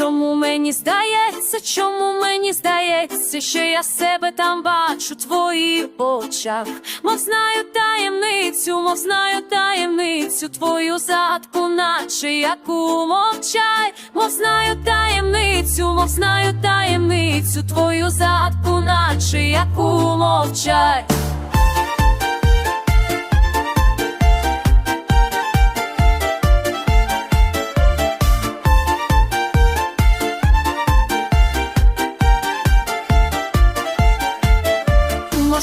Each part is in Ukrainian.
мені здається, чому мені здається, що я себе там бачу твоїх очах, мов знаю таємницю, мов знаю таємницю, твою задку, наче яку мовчай, мов знаю таємницю, мов знаю таємницю, твою задку, наче яку мовчай.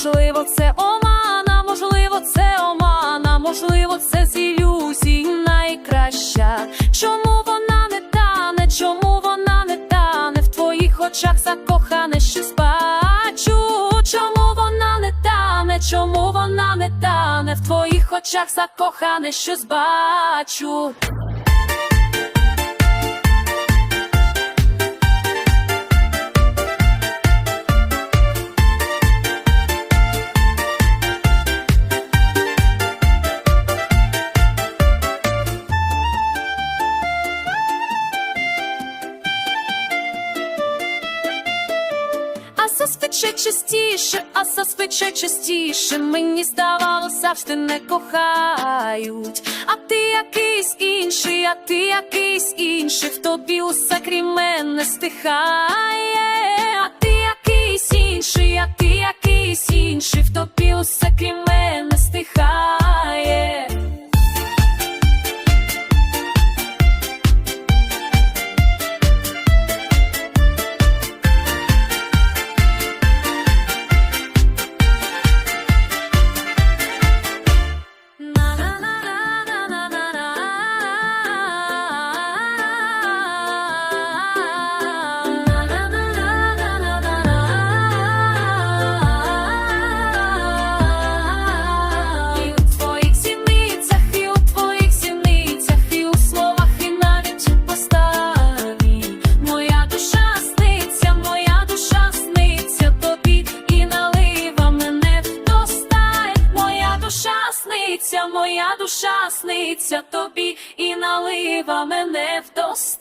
Можливо, це омана, можливо, це омана, можливо, це з ілюзій найкраща. Чому вона не тане, чому вона не тане? В твоїх очах закохане щось бачу. Чому вона не тане, чому вона не тане? В твоїх очах закохане щось бачу. Зазвичай частіше, а зазвичай частіше мені здавалося, завжди не кохають. А ти якийсь інший, а ти якийсь інший, в тобі усе крім мене стихає. А ти якийсь інший, а ти якийсь інший, в тобі усе крім сниться, моя душа сниться тобі і налива мене в достатньо.